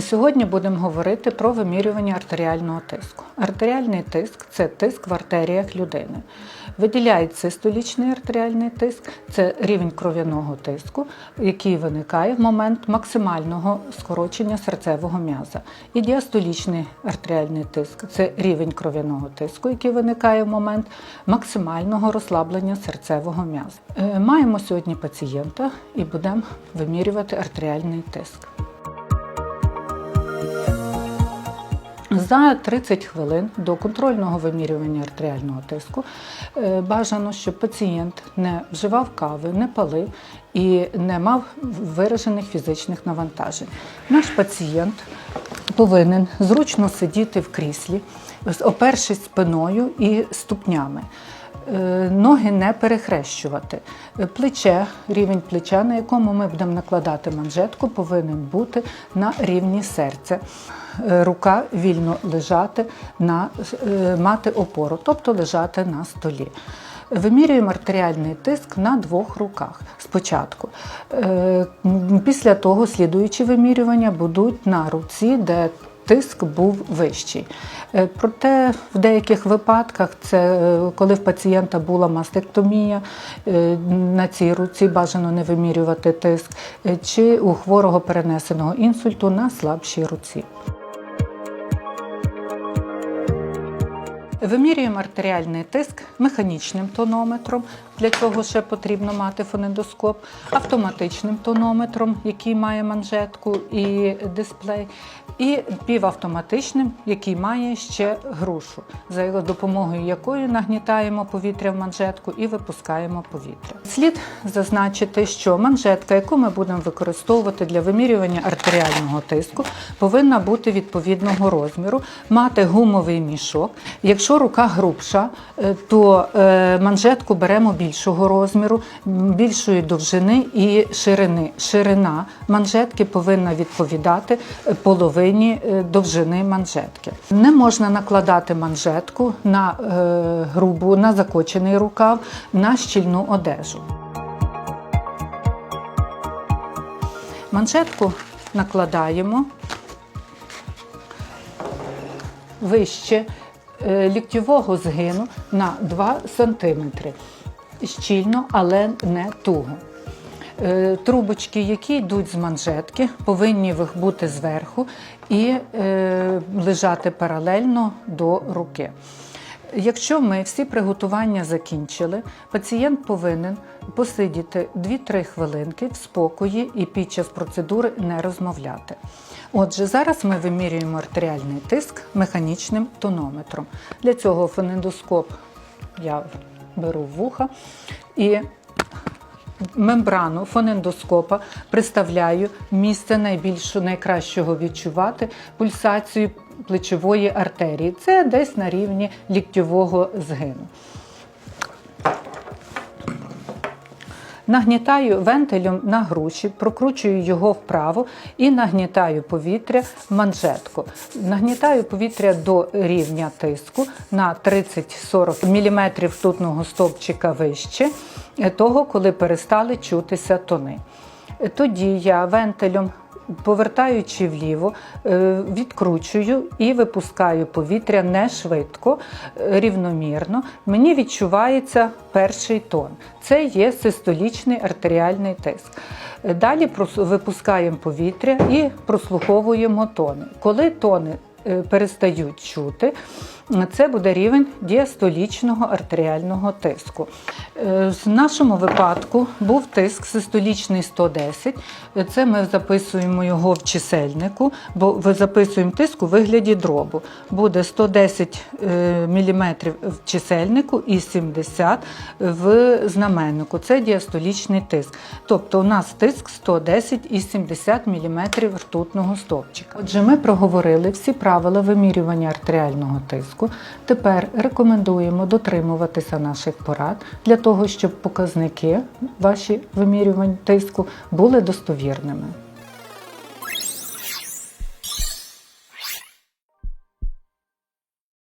Сьогодні будемо говорити про вимірювання артеріального тиску. Артеріальний тиск це тиск в артеріях людини. Виділяється систолічний артеріальний тиск це рівень кров'яного тиску, який виникає в момент максимального скорочення серцевого м'яза. І діастолічний артеріальний тиск це рівень кров'яного тиску, який виникає в момент максимального розслаблення серцевого м'яза. Е, Маємо сьогодні пацієнта і будемо вимірювати артеріальний тиск. За 30 хвилин до контрольного вимірювання артеріального тиску е, бажано, щоб пацієнт не вживав кави, не палив і не мав виражених фізичних навантажень. Наш пацієнт повинен зручно сидіти в кріслі, опершись спиною і ступнями. Е, Ноги не перехрещувати. Плече, рівень плеча, на якому ми будемо накладати манжетку, повинен бути на рівні серця. Е, Рука вільно лежати на е, мати опору, тобто лежати на столі. Вимірюємо артеріальний тиск на двох руках спочатку. Е, Після того слідуючі вимірювання будуть на руці, де тиск був вищий. Проте в деяких випадках, це коли в пацієнта була мастектомія, на цій руці бажано не вимірювати тиск, чи у хворого перенесеного інсульту на слабшій руці. Вимірюємо артеріальний тиск механічним тонометром. Для цього ще потрібно мати фонендоскоп, автоматичним тонометром, який має манжетку і дисплей, і півавтоматичним, який має ще грушу, за його допомогою якої нагнітаємо повітря в манжетку і випускаємо повітря. Слід зазначити, що манжетка, яку ми будемо використовувати для вимірювання артеріального тиску, повинна бути відповідного розміру, мати гумовий мішок. Якщо рука грубша, е, то е, манжетку беремо більшого розміру, більшої довжини і ширини. Ширина манжетки повинна відповідати е, половині довжини манжетки. Не можна накладати манжетку на грубу, на закочений рукав, на щільну одежу. Манжетку накладаємо вище ліктьового згину на 2 см. Щільно, але не туго. Е, Трубочки, які йдуть з манжетки, повинні бути зверху і е, лежати паралельно до руки. Якщо ми всі приготування закінчили, пацієнт повинен посидіти 2-3 хвилинки в спокої і під час процедури не розмовляти. Отже, зараз ми вимірюємо артеріальний тиск механічним тонометром. Для цього фонендоскоп я беру вуха і мембрану фонендоскопа приставляю місце найбільшого, найкращого відчувати пульсацію плечової артерії. Це десь на рівні ліктьового згину. Нагнітаю вентилем на груші, прокручую його вправо і нагнітаю повітря манжетку. Нагнітаю повітря до рівня тиску на 30-40 мм ртутного стовпчика вище того, коли перестали чутися тони. Тоді я вентилем повертаючи вліво, е, відкручую і випускаю повітря не швидко, е, рівномірно. Мені відчувається перший тон. Це є систолічний артеріальний тиск. Далі випускаємо повітря і прослуховуємо тони. Коли тони перестають чути, це буде рівень діастолічного артеріального тиску. Е, В нашому випадку був тиск систолічний 110. Е, Це ми записуємо його в чисельнику, бо записуємо тиск у вигляді дробу. Буде 110 мм в чисельнику і 70 в знаменнику. Це діастолічний тиск. Тобто у нас тиск 110 і 70 мм ртутного стовпчика. Отже, ми проговорили всі правила вимірювання артеріального тиску. Тепер рекомендуємо дотримуватися наших порад для того, щоб показники ваші вимірювань тиску були достовірними.